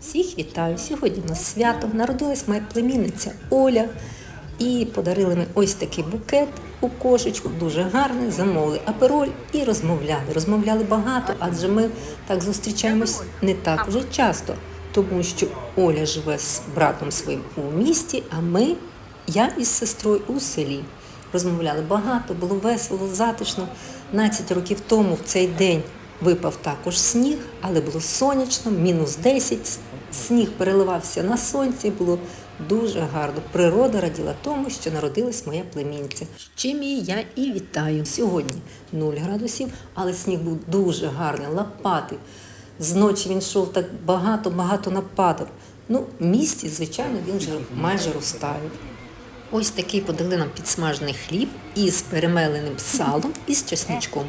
Всіх вітаю! Сьогодні у нас свято. Народилась моя племінниця Оля. І подарили ми ось такий букет у кошечку, дуже гарний, замовили апероль і розмовляли. Розмовляли багато, адже ми так зустрічаємось не так вже часто, тому що Оля живе з братом своїм у місті, а ми, я із сестрою у селі. Розмовляли багато, було весело, затишно. 12 років тому в цей день випав також сніг, але було сонячно, мінус 10. Сніг переливався на сонці, було дуже гарно. Природа раділа тому, що народилась моя племінця. З чим її я і вітаю. Сьогодні 0 градусів, але сніг був дуже гарний, лопатий. Зночі він йшов так багато-багато нападав. Ну, в місті, звичайно, він вже майже розтаяв. Ось такий подали нам підсмажений хліб із перемеленим салом і з чесничком.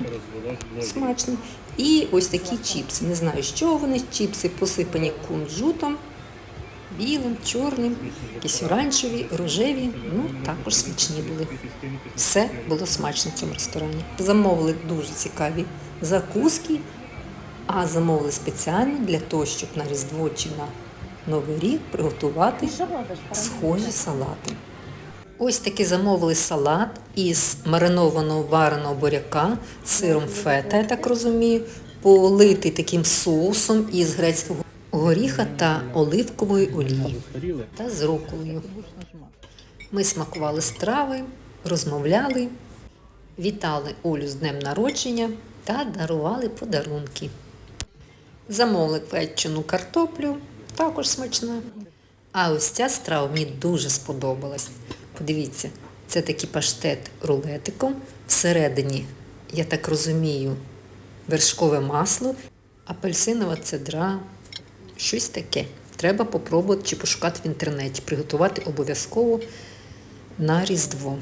Смачний. І ось такі чіпси. Не знаю, що вони. Чіпси посипані кунжутом, білим, чорним, якісь оранжеві, рожеві. Ну, також смачні були. Все було смачно в цьому ресторані. Замовили дуже цікаві закуски, а замовили спеціально для того, щоб на Різдво чи на Новий рік приготувати схожі салати. Ось таки замовили салат із маринованого вареного буряка сиром фета, я так розумію, политий таким соусом із грецького горіха та оливкової олії та з руколою. Ми смакували страви, розмовляли, вітали Олю з днем народження та дарували подарунки. Замовили печену картоплю, також смачна. А ось ця страва мені дуже сподобалась. Подивіться, це такий паштет рулетиком. Всередині, я так розумію, вершкове масло, апельсинова цедра, щось таке. Треба попробувати чи пошукати в інтернеті, приготувати обов'язково на Різдво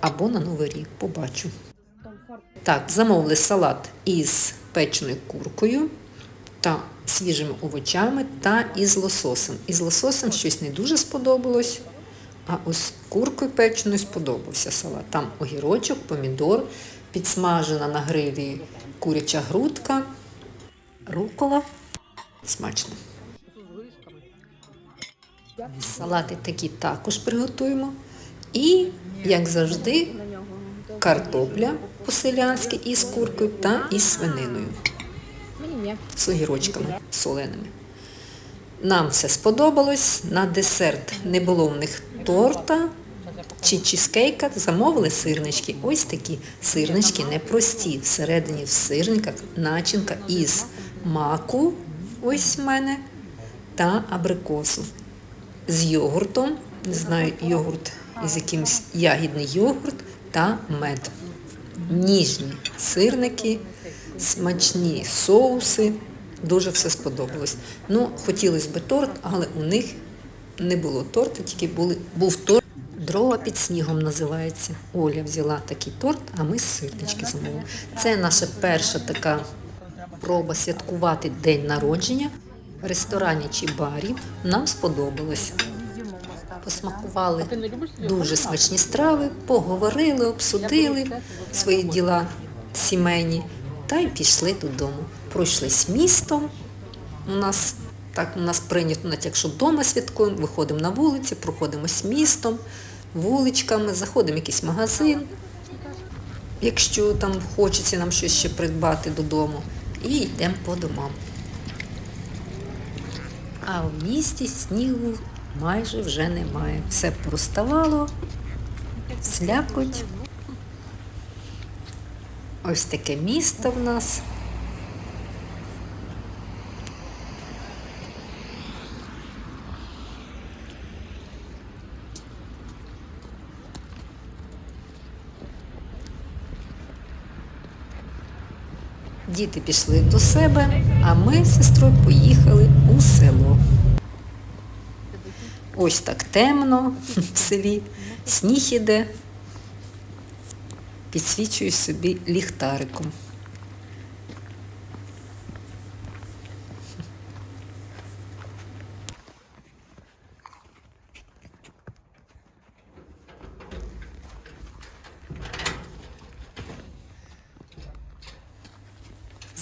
або на Новий рік. Побачу. Так, замовили салат із печеною куркою та свіжими овочами та із лососем. Із лососем щось не дуже сподобалось. А ось куркою печеною сподобався салат. Там огірочок, помідор, підсмажена на грилі куряча грудка, рукола. Смачно. Салати такі також приготуємо. І, як завжди, картопля по-селянськи із куркою та із свининою. З огірочками соленими. Нам все сподобалось. На десерт не було в них торта чи чизкейка. Замовили сирнички. Ось такі сирнички непрості. Всередині в сирниках начинка із маку, ось в мене, та абрикосу. З йогуртом, не знаю, йогурт із якимось ягідний йогурт та мед. Ніжні сирники, смачні соуси. Дуже все сподобалось. Ну, хотілося б торт, але у них не було торту, тільки були, був торт. Дрова під снігом називається. Оля взяла такий торт, а ми сирнички замовили. Це наша перша така проба святкувати день народження в ресторані чи барі. Нам сподобалось. Посмакували дуже смачні страви, поговорили, обсудили свої діла сімейні та й пішли додому. Пройшлись містом. У нас так у нас прийнято, навіть якщо вдома святкуємо, виходимо на вулиці, проходимось містом, вуличками, заходимо в якийсь магазин, якщо там хочеться нам щось ще придбати додому, і йдемо по домам. А в місті снігу майже вже немає. Все проставало, слякоть. Ось таке місто в нас. Діти пішли до себе, а ми з сестрою поїхали у село. Ось так темно в селі, сніг іде, підсвічую собі ліхтариком.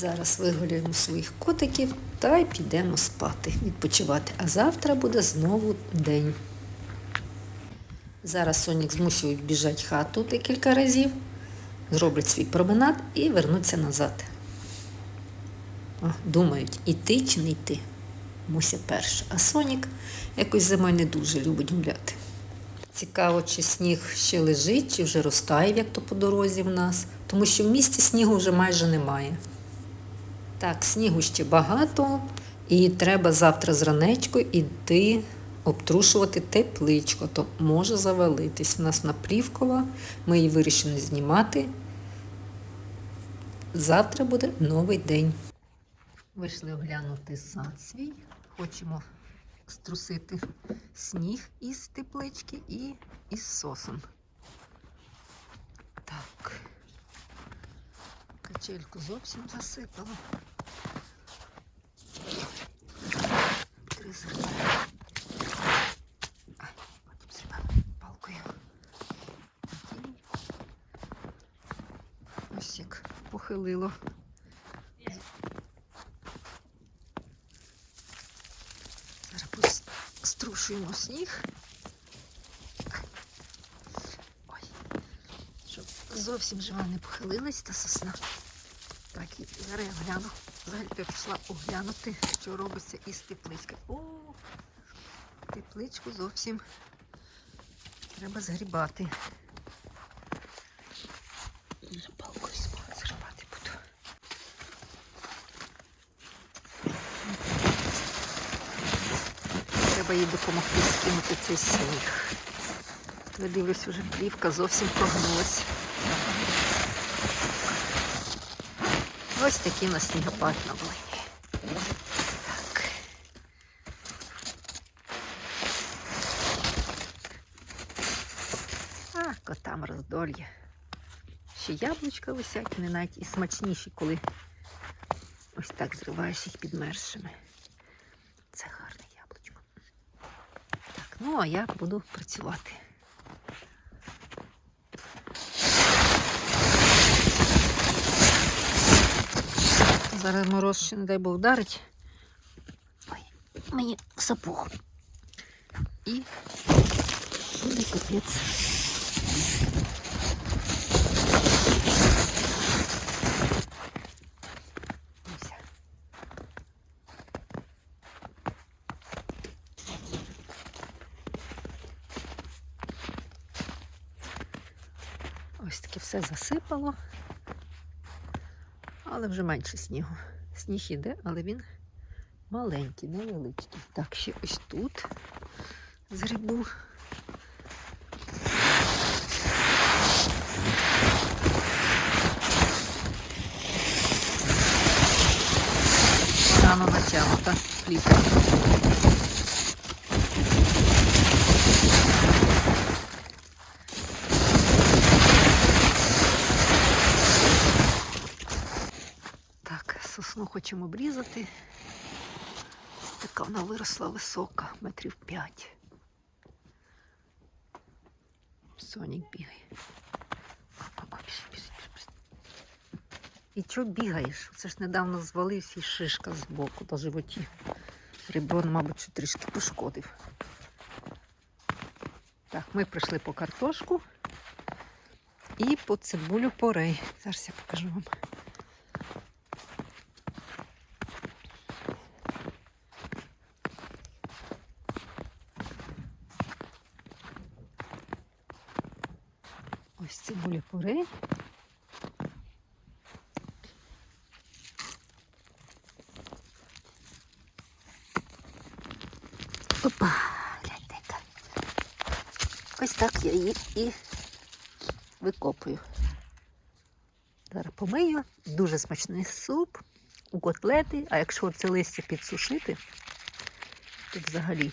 Зараз вигуляємо своїх котиків та й підемо спати, відпочивати. А завтра буде знову день. Зараз Сонік змушують біжати хату декілька разів, зроблять свій променад і вернуться назад. О, думають, іти чи не йти. Муся перша. А Сонік якось зимою не дуже любить гуляти. Цікаво, чи сніг ще лежить, чи вже розтає, як то по дорозі в нас, тому що в місті снігу вже майже немає. Так, снігу ще багато, і треба завтра зранечку йти обтрушувати тепличку, то може завалитись. У нас наплівкова, ми її вирішили знімати. Завтра буде новий день. Вийшли оглянути сад свій. Хочемо струсити сніг із теплички і із сосом. Так. Качельку зовсім засипала. Ай, потім сюди палкою. Ось як похилило. Зараз струшуємо сніг. Ой, щоб зовсім жива не похилилась та сосна. Так, і зараз я гляну. Взагалі пішла оглянути, що робиться із теплички. О, тепличку зовсім треба згрібати. Згрібати буду. Треба їй допомогти скинути цей сніг. Я дивлюсь, вже плівка зовсім прогнулась. Ось такий у нас снігопад на. Так. А, котам роздольє. Ще яблучка висять, вони навіть і смачніші, коли ось так зриваєш їх підмерзшими. Це гарне яблучко. Так, ну а я буду працювати. Зараз мороз ще, не дай Бог, вдарить. Ой, мені сапог. І буде капець. Ось. Таке все засипало, але вже менше снігу. Сніг іде, але він маленький, невеличкий. Так, ще ось тут згрібу. Рано натягнута плівка. Сосну хочемо обрізати. Така вона виросла висока, метрів п'ять. Сонік бігає. І чого бігаєш? Це ж недавно звалився і шишка з боку на животі. Реброн, мабуть, трішки пошкодив. Так, ми прийшли по картошку і по цибулю порей. Зараз я покажу вам. Ось цибуля. Опа, гляньте яка. Ось так я її і викопую. Зараз помию. Дуже смачний суп у котлети, а якщо це листя підсушити, то взагалі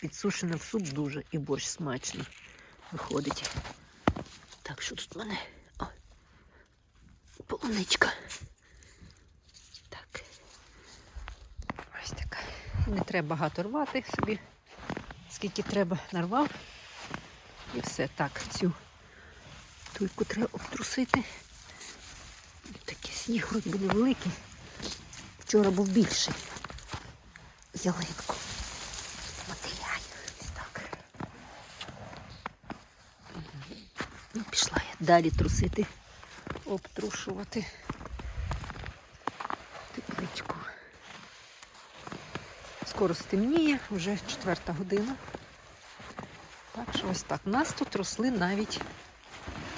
підсушене в суп дуже і борщ смачно виходить. Так, що тут в мене? О, полуничка. Так. Ось така. Не треба багато рвати собі, скільки треба нарвав. І все. Так, цю туйку треба обтрусити. Такі Сніг вроді би невеликий. Вчора був більший. Ялинку. Мотиляю. Ось так. Ну, пішла я далі трусити, обтрушувати тепличку. Скоро стемніє, вже четверта година. Так що ось так. У нас тут росли навіть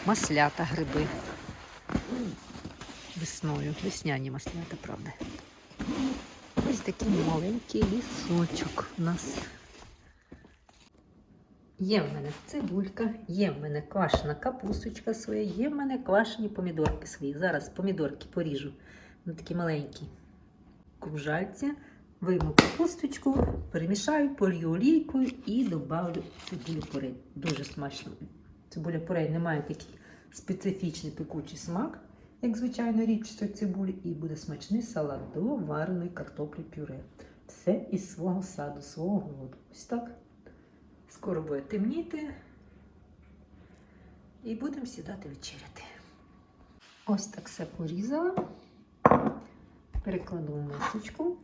маслята гриби. Весною, весняні маслята, правда. Ось такий маленький лісочок у нас. Є в мене цибулька, є в мене квашена капусточка своя, є в мене квашені помідорки свої. Зараз помідорки поріжу на такі маленькі кружальці. Вийму капусточку, перемішаю, полью олійкою і добавлю цибулю порей. Дуже смачно. Цибуля порей не має такий специфічний пекучий смак, як звичайно річчя цибулі, і буде смачний салат до вареної картоплі пюре. Все із свого саду, свого городу. Ось так. Скоро буде темніти. І будемо сідати вечеряти. Ось так все порізала. Перекладу в мисочку.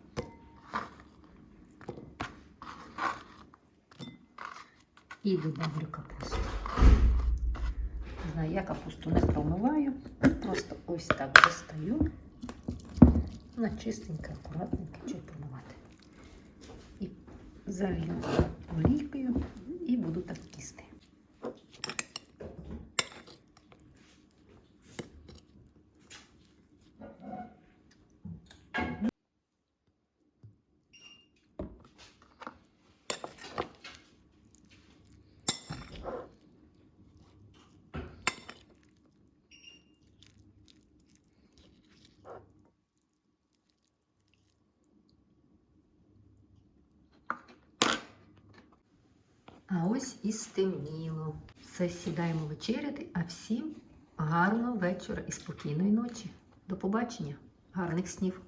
І добавлю капусту. Знаю, я капусту не промиваю, просто ось так достаю. Вона чистенька, акуратненька, чого промивати. І залью олійкою буду так А ось і стемніло. Все сідаємо вечеряти, а всім гарного вечора і спокійної ночі. До побачення, гарних снів!